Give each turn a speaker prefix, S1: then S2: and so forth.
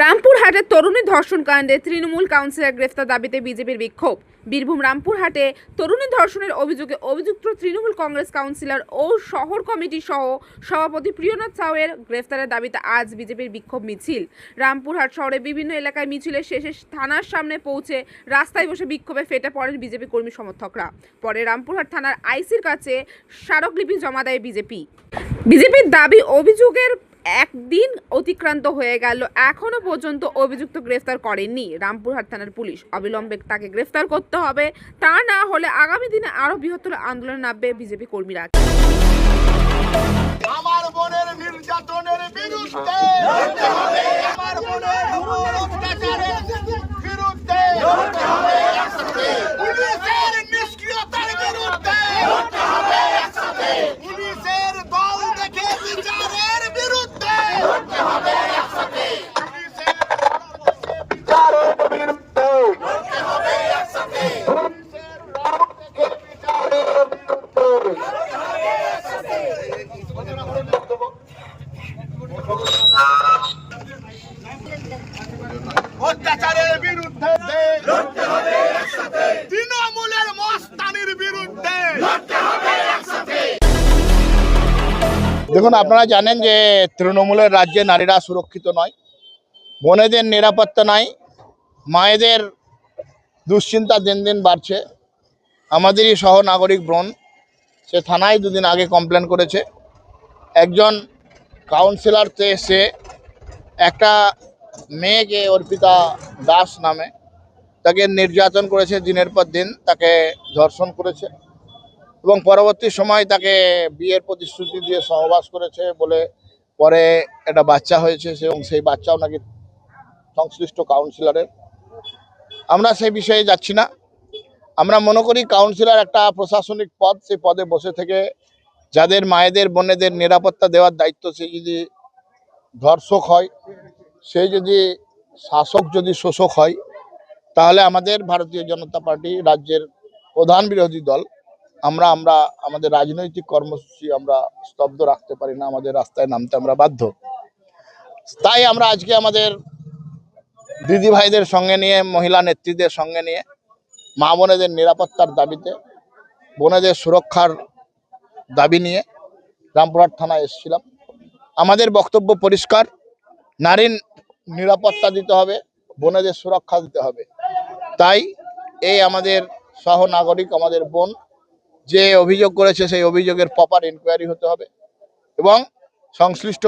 S1: রামপুরহাটে তরুণী ধর্ষণ কাণ্ডে তৃণমূল কাউন্সিলর গ্রেফতার দাবিতে বিজেপির বিক্ষোভ। বীরভূম রামপুরহাটে তরুণী ধর্ষণের অভিযোগে অভিযুক্ত তৃণমূল কংগ্রেস কাউন্সিলর ও শহর কমিটি সহ সভাপতি প্রিয়নাথ সাউয়ের গ্রেফতারের দাবিতে আজ বিজেপির বিক্ষোভ মিছিল। রামপুরহাট শহরে বিভিন্ন এলাকায় মিছিলের শেষে থানার সামনে পৌঁছে রাস্তায় বসে বিক্ষোভে ফেটে পড়েন বিজেপি কর্মী সমর্থকরা। পরে রামপুরহাট থানার আইসির কাছে স্মারকলিপি জমা দেয় বিজেপি। বিজেপির দাবি, অভিযোগের একদিন অতিক্রান্ত হয়ে গেল। এখনও পর্যন্ত অভিযুক্ত গ্রেফতার করেননি রামপুরহাট থানার পুলিশ। অবিলম্বে তাকে গ্রেফতার করতে হবে। তা না হলে আগামী দিনে আরও বৃহত্তর আন্দোলন নামবে বিজেপি কর্মীরা।
S2: আমার বোনের নির্যাতনের বিরুদ্ধে আমার বোনের উপর অত্যাচারের বিরুদ্ধে পুলিশের নিষ্ক্রিয়তার বিরুদ্ধে পুলিশের দল দেখে বিচারের বিরুদ্ধে পুলিশের বিচারের বিরুদ্ধে পুলিশের দল দেখে বিচারের বিরুদ্ধে অত্যাচারের বিরুদ্ধে তৃণমূলের মস্তানির বিরুদ্ধে
S3: দেখুন, আপনারা জানেন যে তৃণমূলের রাজ্যে নারীরা সুরক্ষিত নয়, বোনেদের নিরাপত্তা নাই, মায়েদের দুশ্চিন্তা দিন দিন বাড়ছে। আমাদেরই সহ নাগরিক ব্রণ, সে থানায় দুদিন আগে কমপ্লেন করেছে। একজন কাউন্সিলর তো এসে একটা মেয়েকে অর্পিতা দাস নামে তাকে নির্যাতন করেছে দিনের পর দিন, তাকে ধর্ষণ করেছে। এবং পরবর্তী সময় তাকে বিয়ের প্রতিশ্রুতি দিয়ে সহবাস করেছে বলে পরে একটা বাচ্চা হয়েছে এবং সেই বাচ্চাও নাকি সংশ্লিষ্ট কাউন্সিলরের আমরা সেই বিষয়ে যাচ্ছি না। আমরা মনে করি কাউন্সিলর একটা প্রশাসনিক পদ, সেই পদে বসে থেকে যাদের মায়েদের, বোনেদের নিরাপত্তা দেওয়ার দায়িত্ব, সে যদি ধর্ষক হয়, সে যদি শাসক যদি শোষক হয়, তাহলে আমাদের ভারতীয় জনতা পার্টি রাজ্যের প্রধান বিরোধী দল আমরা আমরা আমাদের রাজনৈতিক কর্মসূচি আমরা স্তব্ধ রাখতে পারি না, আমাদের রাস্তায় নামতে আমরা বাধ্য। তাই আমরা আজকে আমাদের দিদি ভাইদের সঙ্গে নিয়ে, মহিলা নেত্রীদের সঙ্গে নিয়ে, মা বোনেদের নিরাপত্তার দাবিতে, বোনেদের সুরক্ষার দাবি নিয়ে রামপুরহাট থানায় এসেছিলাম। আমাদের বক্তব্য পরিষ্কার, নারীর নিরাপত্তা দিতে হবে, বোনেদের সুরক্ষা দিতে হবে। তাই এই আমাদের সহ নাগরিক আমাদের বোন যে অভিযোগ করেছে সেই অভিযোগের প্রপার ইনকোয়ারি হতে হবে এবং সংশ্লিষ্ট